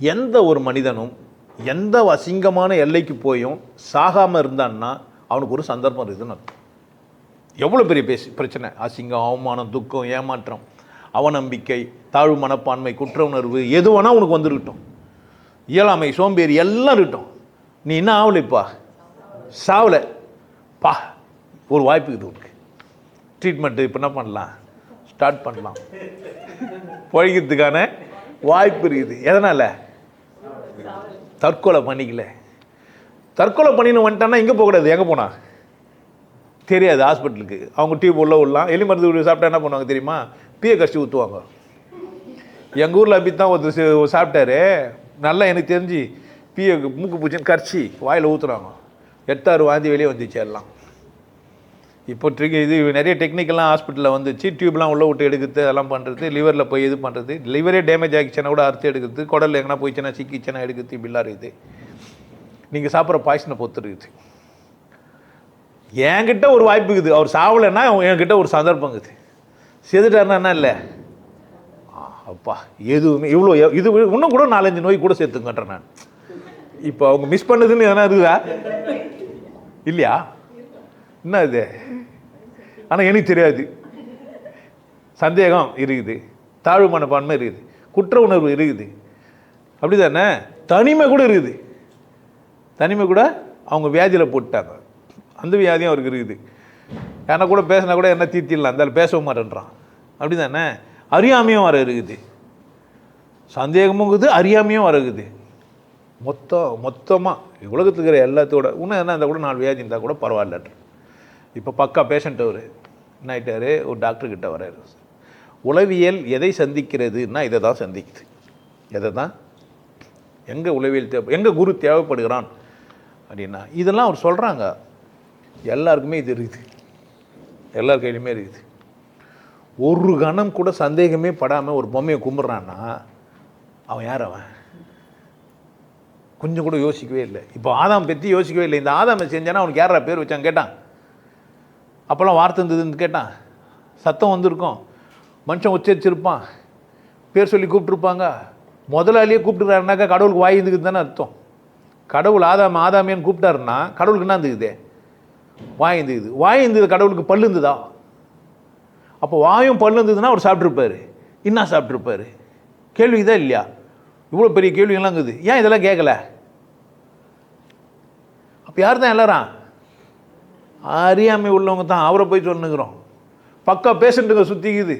எந்த ஒரு மனிதனும் எந்த அசிங்கமான எல்லைக்கு போயும் சாகாமல் இருந்தான்னா அவனுக்கு ஒரு சந்தர்ப்பம் இருக்குதுன்னு அர்த்தம். எவ்வளோ பெரிய பேசி பிரச்சனை? அசிங்கம் அவமானம் துக்கம் ஏமாற்றம் அவநம்பிக்கை தாழ்வு மனப்பான்மை குற்ற உணர்வு எது வேணால் உனக்கு வந்துருக்கட்டும். இயலாமை சோம்பேறி எல்லாம் இருக்கட்டும். நீ என்ன ஆகலைப்பா சாவலை. பா ஒரு வாய்ப்பு இது உனக்கு. ட்ரீட்மெண்ட்டு இப்போ என்ன பண்ணலாம்? ஸ்டார்ட் பண்ணலாம். பழகிறதுக்கான வாய்ப்பு இருக்குது. எதனால்? தற்கொலை பண்ணிக்கல. தற்கொலை பண்ணின்னு வந்துட்டான்னா எங்கே போகக்கூடாது எங்கே போனா? தெரியாது ஹாஸ்பிட்டலுக்கு. அவங்க டியூப் உள்ள விடலாம். எலி மருந்து சாப்பிட்டா என்ன பண்ணுவாங்க தெரியுமா? பிஏ கஷ்டி ஊற்றுவாங்க எங்கள் ஊரில் அப்படி தான் ஒருத்தர் சாப்பிட்டாரு. நல்லா எனக்கு தெரிஞ்சு பிஏ மூக்கு பூச்சின்னு கரைச்சி வாயில் ஊற்றுறாங்க எட்டாறு வாந்தி வெளியே வந்துச்சு எல்லாம். இப்போ ட்ரிக் இது நிறைய டெக்னிக்கெல்லாம் ஹாஸ்பிட்டலில் வந்துச்சு. டியூப்லாம் உள்ளே விட்டு எடுக்கிறது அதெல்லாம் பண்ணுறது லிவரில் போய் இது பண்ணுறது லிவரே டேமேஜ் ஆகிச்சுன்னா கூட அறுத்து எடுக்கிறது. குடல் எங்கன்னா போயிடுச்சுன்னா சிக்கிச்சுன்னா எடுக்கிறது இப்படிலாம் இருக்குது. நீங்கள் சாப்பிட்ற பாய்சனை பொறுத்து இருக்குது. என்கிட்ட ஒரு வாய்ப்பு இருக்குது. அவர் சாவலைன்னா என்கிட்ட ஒரு சந்தர்ப்பம் இருக்குது. செதுட்டாருன்னா என்ன இல்லை? அப்பா எதுவுமே இவ்வளோ இது இன்னும் கூட நாலஞ்சு நோய் கூட சேர்த்துங்கன்றேன் நான். இப்போ அவங்க மிஸ் பண்ணதுன்னு எதனா இருக்குதா? இல்லையா? என்ன இது ஆனால் எனக்கு தெரியாது. சந்தேகம் இருக்குது. தாழ்வு மனப்பான்மை இருக்குது. குற்ற உணர்வு இருக்குது. அப்படி தானே தனிமை கூட இருக்குது. தனிமை கூட அவங்க வியாதியில் போட்டுட்டாங்க. அந்த வியாதியும் அவருக்கு இருக்குது. ஏன்னா கூட பேசினா கூட என்ன தீர்த்திடலாம் அந்த பேசவும் மாட்டேன்றான். அப்படி தானே அறியாமையும் வர இருக்குது. சந்தேகமும் இருக்குது அறியாமையும் வர இருக்குது. மொத்தம் மொத்தமாக உலகத்துக்கு இருக்கிற எல்லாத்தோட இன்னும் என்ன இருந்தால் கூட நாலு வியாதி இருந்தால் கூட பரவாயில்லன்ற இப்போ பக்கா பேஷண்ட் அவர். என்ன ஆகிட்டார் ஒரு டாக்டர்கிட்ட வரார் வராரு உளவியல் எதை சந்திக்கிறதுன்னா இதை தான் சந்திக்குது. எதை தான்? எங்கே உளவியல் தேவை எங்கே குரு தேவைப்படுகிறான் அப்படின்னா இதெல்லாம் அவர் சொல்கிறாங்க எல்லாருக்குமே இது இருக்குது. எல்லார் கையிலுமே இருக்குது. ஒரு கணம் கூட சந்தேகமே படாமல் ஒரு பொம்மையை கும்பிட்றான்னா அவன் யார் அவன்? கொஞ்சம் கூட யோசிக்கவே இல்லை. இப்போ ஆதாம் பற்றி யோசிக்கவே இல்லை. இந்த ஆதாமை செஞ்சானா அவனுக்கு யாரா பேர் வச்சான் கேட்டான். அப்போல்லாம் வார்த்தை இருந்ததுன்னு கேட்டான் சத்தம் வந்திருக்கும். மனுஷன் உச்சரிச்சிருப்பான். பேர் சொல்லி கூப்பிட்ருப்பாங்க முதலாளியே கூப்பிட்டுருக்காருனாக்கா கடவுளுக்கு வாய் இருந்துக்குது தானே அர்த்தம். கடவுள் ஆதாம் ஆதாமியான்னு கூப்பிட்டாருன்னா கடவுளுக்கு என்ன இருந்துக்குது? வாய் இருந்துக்குது. வாய் இருந்தது கடவுளுக்கு பல்லு இருந்ததா? அப்போ வாயும் பல்லு இருந்ததுன்னா அவர் சாப்பிட்ருப்பாரு என்ன சாப்பிட்ருப்பாரு கேள்வி தான் இல்லையா? இவ்வளோ பெரிய கேள்விகள்லாம் இருக்குது. ஏன் இதெல்லாம் கேட்கல? அப்போ யார் தான் எல்லாரும்? அறியாமை உள்ளவங்க தான் அவரை போய் சொல்லுங்கிறோம் பக்கா பேஷண்ட்டுங்க சுற்றிக்குது